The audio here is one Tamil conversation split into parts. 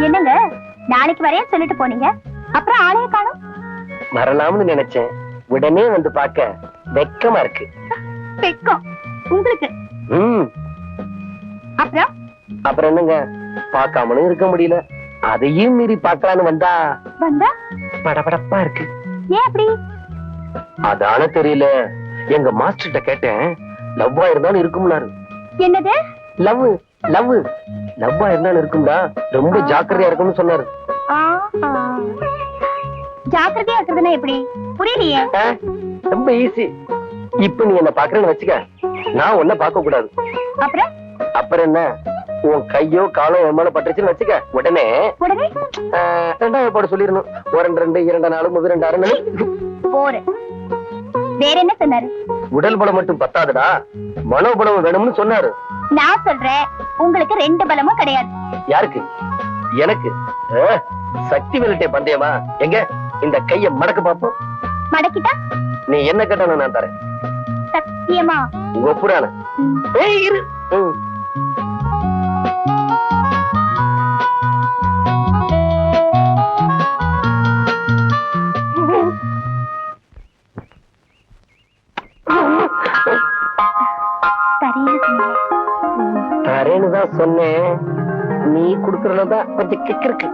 என்னங்க? நாளைக்கு வரேன் சொல்லிட்டு போனீங்க? அப்புறம் ஆளைய காணும். வரலாம்னு நினைச்சேன். உடனே வந்து பார்க்க வெக்கமா இருக்கு. வெக்கம். உங்களுக்கு? ம். அப்புறம்? அப்புறம் என்னங்க? பார்க்காமலும் இருக்க முடியல. அதையும் மீறி பார்க்கலான்னு வந்தா வந்தா? படபடப்பா இருக்கு. ஏன் அப்படி? அதான தெரியல. எங்க மாஸ்டர்கிட்ட கேட்டேன். லவ்வா இருந்தாலும் இருக்கும்னாரு. என்னது? லவ் லவ் லவ்வா இருந்தாலும் இருக்கும்டா. ரொம்ப ஜாக்கிரதையா இருக்கும்னு சொன்னாரு. ஜாக்கிரதையா இருக்கிறதுனா எப்படி? புரியலையே. ரொம்ப ஈஸி இப்ப நீ என்ன பாக்குறேன்னு வச்சுக்க. நான் உன்ன பார்க்க கூடாது. அப்புறம்? அப்புறம் என்ன? உன் கையோ காலோ என் மேல பட்டுருச்சுன்னு வச்சுக்க. உடனே ரெண்டாவது போட சொல்லிடணும். ஒரு ரெண்டு ரெண்டு இரண்டு நாலு முது ரெண்டு ஆறு போரு வேற என்ன சொன்னாரு? உடல் பலம் மட்டும் பத்தாதுடா. மனோபலம் வேணும்னு சொன்னாரு. நான் சொல்றேன் உங்களுக்கு ரெண்டு பலமும் கிடையாது. யாருக்கு? எனக்கு? சக்தி வெள்ளட்டே பந்தயமா? எங்க? இந்த கைய மடக்க பாப்போம். மடக்கிட்டா? நீ என்ன கேட்டாலும் நான் தரேன். சத்தியமா? ஒப்புறான ம். நீ கொஞ்சம் கிக்கிருக்கு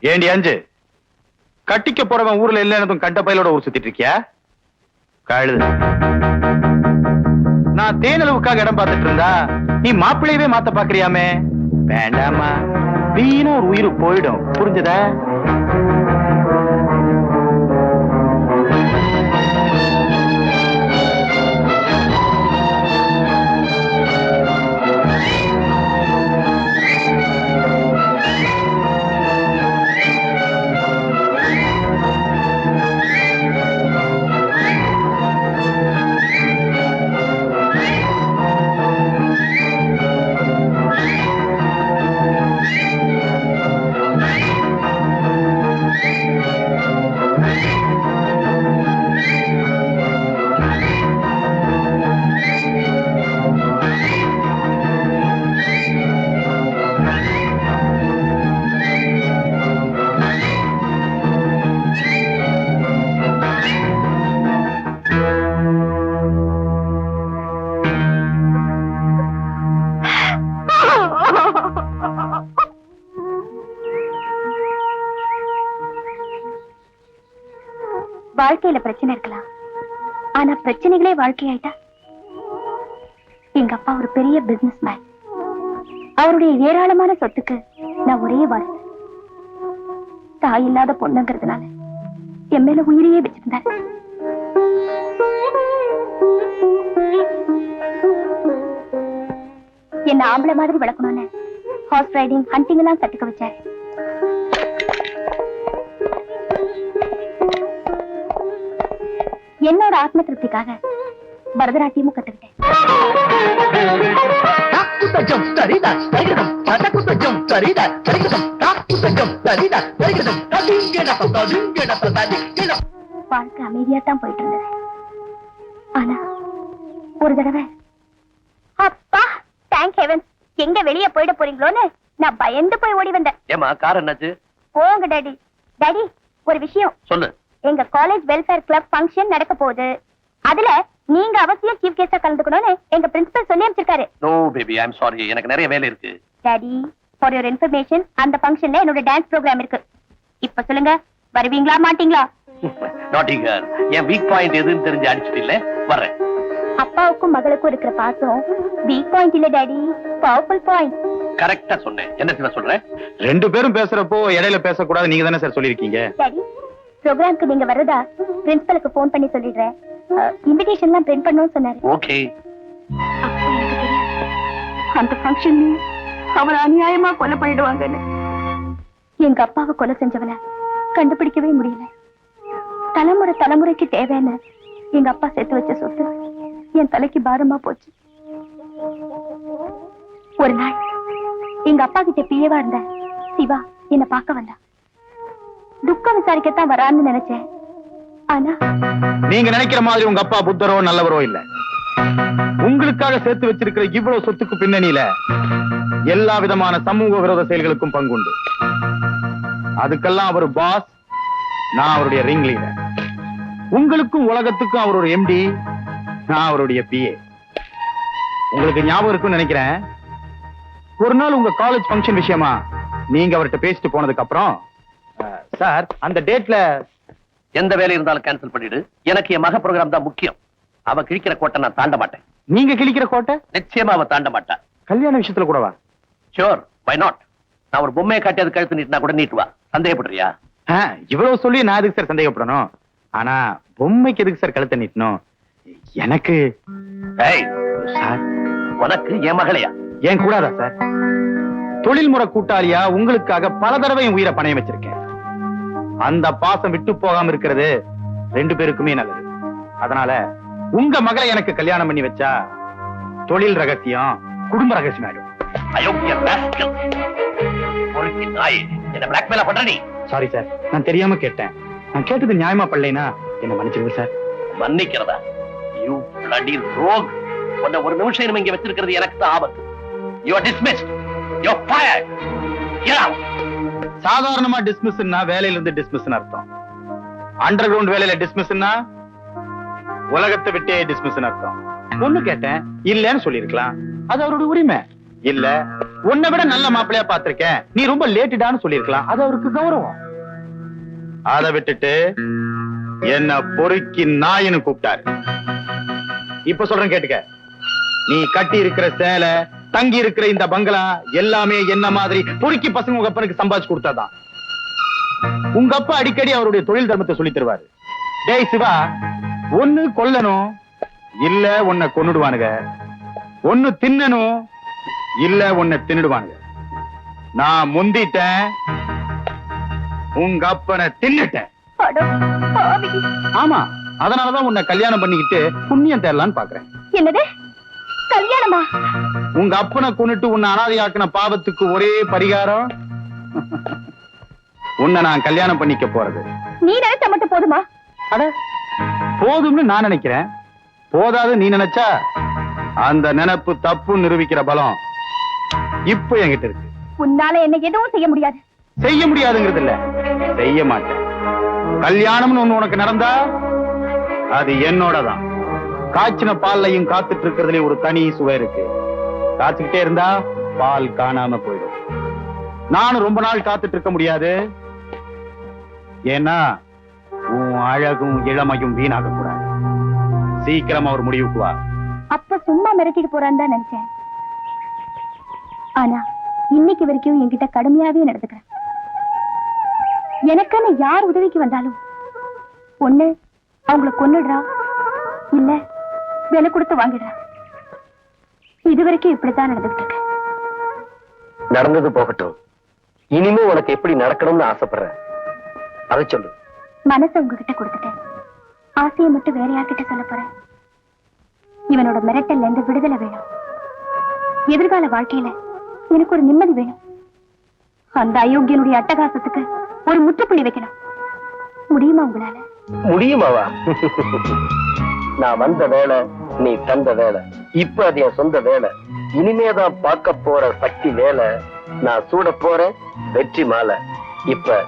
ஏண்டி அஞ்சு? கட்டிக்க போறவன் ஊர்ல இல்லைன்னு கட்ட பயிலோட ஊர் சுத்திட்டு இருக்கியா? கழுது. நான் தேனளவுக்காக இடம் பார்த்துட்டு இருந்தா நீ மாப்பிள்ளையவே மாத்த பாக்குறியாமே வேண்டாமா வீணும் ஒரு உயிர் போயிடும். புரிஞ்சதா? வாழ்க்கையில பிரச்சனை இருக்கலாம். ஆனா பிரச்சனைகளே வாழ்க்கையாயிட்டா? எங்க அப்பா ஒரு பெரிய பிசினஸ் மேன் அவருடைய ஏராளமான சொத்துக்கு நான் ஒரே வாரிசு. தாய் இல்லாத பொண்ணுங்கிறதுனால என் மேல உயிரையே வச்சிருந்தார். என்ன ஆம்பளை மாதிரி வளர்க்கணும்னு ஹார்ஸ் ரைடிங் ஹண்டிங் எல்லாம் கத்துக்க வச்சாரு. என்னோட ஆத்ம திருப்திக்காக பரதநாட்டியமும் கத்துக்கிட்டேன். குத்தஜம் சரிதா சரிதா குத்தஜம் சரிதா வாழ்க்கை அமைதியா தான் போயிட்டு இருந்தது. ஆனா ஒரு தடவை அப்பா தேங்க் ஹெவன் எங்க வெளிய போயிட போறீங்களோன்னு நான் பயந்து போய் ஓடி வந்தேன். ஏமா கார் என்னாச்சு? போங்க டாடி. டாடி ஒரு விஷயம். சொல்லு. எங்க காலேஜ் வெல்ஃபேர் கிளப் ஃபங்க்ஷன் நடக்க போகுது. அதுல நீங்க அவசியம் சீஃப் கெஸ்டா கலந்துக்கணும்னு எங்க பிரின்சிபல் சொல்லி அமைச்சிருக்காரு no baby I am sorry எனக்கு நிறைய வேலை இருக்கு. டாடி ஃபார் யுவர் இன்ஃபர்மேஷன் அந்த ஃபங்க்ஷன்ல என்னோட டான்ஸ் ப்ரோக்ராம் இருக்கு. இப்ப சொல்லுங்க வருவீங்களா மாட்டீங்களா? நாட் கேர்ள் என் வீக் பாயிண்ட் எதுன்னு தெரிஞ்சு அடிச்சிட்டு இல்ல? வர்றேன் அப்பாவுக்கும் மகளுக்கும் இருக்கிற பாசம் வீக் பாயிண்ட் இல்ல டாடி பவர்ஃபுல் பாயிண்ட் கரெக்டா சொன்னேன். என்ன சிவா சொல்றேன் ரெண்டு பேரும் பேசுறப்போ இடையில பேசக்கூடாது. நீங்க தானே சார் சொல்லிருக்கீங்க டாடி ப்ரோக்ராம்க்கு நீங்க வர்றதா பிரின்சிபலுக்கு ஃபோன் பண்ணி சொல்லிடுறேன். இன்விடேஷன்லாம் பிரிண்ட் பண்ணணும்னு சொன்னாரு. ஓகே. அந்த ஃபங்க்ஷன் அவரை அநியாயமா கொலை பண்ணிடுவாங்கன்னு. எங்க அப்பாவை கொலை செஞ்சவன கண்டுபிடிக்கவே முடியல. தலைமுறை தலைமுறைக்கு தேவையான எங்க அப்பா சேர்த்து வச்ச சொத்து என் தலைக்கு பாரமா போச்சு. ஒரு நாள் எங்க அப்பா கிட்ட பிஏவா இருந்த சிவா என்ன பார்க்க வந்தா. துக்கம் விசாரிக்கத்தான் வரான்னு நினைச்சேன். ஆனா நீங்க நினைக்கிற மாதிரி உங்க அப்பா புத்தரோ நல்லவரோ இல்ல. உங்களுக்காக சேர்த்து வச்சிருக்கிற இவ்வளவு சொத்துக்கு பின்னணியில எல்லா விதமான சமூக விரோத செயல்களுக்கும் பங்குண்டு. அதுக்கெல்லாம் அவர் பாஸ் நான் அவருடைய ரிங் லீடர் உங்களுக்கும் உலகத்துக்கும் அவர் ஒரு எம்டி நான் அவருடைய பிஏ உங்களுக்கு ஞாபகம் இருக்கும்னு நினைக்கிறேன். ஒரு நாள் உங்க காலேஜ் ஃபங்க்ஷன் விஷயமா நீங்க அவர்கிட்ட பேசிட்டு போனதுக்கு அப்புறம் சார் அந்த டேட்ல எந்த வேலை இருந்தாலும் கேன்சல் பண்ணிடு. எனக்கு என் மக ப்ரோக்ராம் தான் முக்கியம். அவ கிழிக்கிற கோட்டை நான் தாண்ட மாட்டேன். நீங்க கிழிக்கிற கோட்டை? நிச்சயமா அவ தாண்ட மாட்டா. கல்யாண விஷயத்துல கூடவா ஷோர் பை நாட் நான் ஒரு பொம்மையை காட்டி அது கழுத்து நீட்டினா கூட நீட்டுவா சந்தேகப்படுறியா? இவ்வளவு சொல்லி நான் எதுக்கு சார் சந்தேகப்படணும்? ஆனா பொம்மைக்கு எதுக்கு சார் கழுத்தை நீட்டணும்? எனக்கு சார். உனக்கு என் மகளையா? ஏன் கூடாதா சார்? தொழில்முறை கூட்டாளியா உங்களுக்காக பல தடவை உயிரை பணையம் வச்சிருக்கேன். அந்த பாசம் விட்டு போகாம இருக்கிறது ரெண்டு பேருக்குமே நல்லது. அதனால உங்க மகளை எனக்கு கல்யாணம் பண்ணி வச்சா தொழில் ரகசியம் குடும்ப ரகசியம் ஆயிடும். சாரி சார் நான் தெரியாம கேட்டேன். நான் கேட்டது நியாயமா படலைனா என்ன மன்னிச்சிருங்க சார் மன்னிக்கிறதா? You bloody rogue. உன்னை ஒரு நிமிஷம் இனிமே இங்க வச்சிருக்கிறது எனக்கு தான் ஆபத்து. You are dismissed you are fired get out சாதாரணமா டிஸ்மிஸ்னா வேலையில இருந்து டிஸ்மிஸ் அர்த்தம். அண்டர் கிரவுண்ட் வேலையில டிஸ்மிஸ்னா உலகத்தை விட்டே டிஸ்மிஸ் அர்த்தம். ஒண்ணு கேட்டேன் இல்லன்னு சொல்லிருக்கலாம் அது அவரோட உரிமை. இல்ல உன்னை விட நல்ல மாப்பிள்ளையா பாத்திருக்கேன் நீ ரொம்ப லேட்டுடான்னு சொல்லிருக்கலாம் அது அவருக்கு கௌரவம். அதை விட்டுட்டு என்ன பொறுக்கி நாயின்னு கூப்பிட்டாரு. இப்ப சொல்றேன் கேட்டுக்க. நீ கட்டி இருக்கிற சேலை தங்கி இருக்கிற இந்த பங்களா எல்லாமே என்ன மாதிரி பொறுக்கி பசங்க உங்க அப்பனுக்கு சம்பாதிச்சு கொடுத்தாதான். உங்க அப்பா அடிக்கடி அவருடைய தொழில் தர்மத்தை சொல்லி தருவாரு. டேய் சிவா ஒண்ணு கொல்லணும் இல்ல உன்னை கொன்னுடுவானுங்க. ஒண்ணு தின்னணும் இல்ல உன்னை தின்னுடுவானுங்க. நான் முந்திட்டேன் உங்க அப்பனை தின்னுட்டேன். ஆமா அதனாலதான் உன்னை கல்யாணம் பண்ணிக்கிட்டு புண்ணியம் தேடலான்னு பாக்குறேன். என்னது? கல்யாணமா? உங்க அப்பனை கொன்னுட்டு உன்னை அனாதையாக்குன பாவத்துக்கு ஒரே பரிகாரம்? உன்னை நான் கல்யாணம் பண்ணிக்க போறது. நீ நினைச்சா மட்டும் போதுமா? அட போதும்னு நான் நினைக்கிறேன். போதாது நீ நினைச்சா அந்த நினைப்பு தப்பு நிரூபிக்கிற பலம் இப்ப என்கிட்ட இருக்கு. உன்னால என்ன எதுவும் செய்ய முடியாது. செய்ய முடியாதுங்கிறது இல்ல. செய்ய மாட்டேன். கல்யாணம்னு ஒண்ணு உனக்கு நடந்தா அது என்னோட தான் காய்ச்சின பால்லையும் காத்துட்டு இருக்கிறதுல ஒரு தனி சுவை இருக்கு. காத்துக்கிட்டே இருந்தா பால் காணாம போயிடும். நானும் ரொம்ப நாள் காத்துட்டு இருக்க முடியாது. ஏன்னா உன் அழகும் இளமையும் வீணாக கூடாது. சீக்கிரமா ஒரு முடிவுக்கு வா. அப்ப சும்மா மிரட்டிட்டு போறான்னு தான் நினைச்சேன். ஆனா இன்னைக்கு வரைக்கும் என்கிட்ட கடுமையாவே நடந்துக்கிறேன் எனக்குன்னு யார் உதவிக்கு வந்தாலும் ஒண்ணு அவங்கள கொன்னுடுறா இல்ல விலை கொடுத்து வாங்கிடுறா. இது வரைக்கும் இப்படித்தான் நடந்துகிட்டு இருக்கேன் நடந்தது போகட்டும். இனிமே உனக்கு எப்படி நடக்கணும்னு ஆசைப்படுறேன். அதை சொல்லு. மனசை உங்ககிட்ட கொடுத்துட்டேன். ஆசையை மட்டும் வேற யார்கிட்ட சொல்ல போறேன்? இவனோட மிரட்டல்ல இருந்து விடுதலை வேணும். எதிர்கால வாழ்க்கையில எனக்கு ஒரு நிம்மதி வேணும். அந்த அயோக்கியனுடைய அட்டகாசத்துக்கு ஒரு முற்றுப்புள்ளி வைக்கணும். முடியுமா உங்களால? முடியுமாவா? நான் வந்த வேலை நீ தந்த வேலை. இப்ப அது என் சொந்த வேலை. இனிமேதான் பார்க்க போற சக்தி வேலை. நான் சூட போறேன் வெற்றி மாலை. இப்ப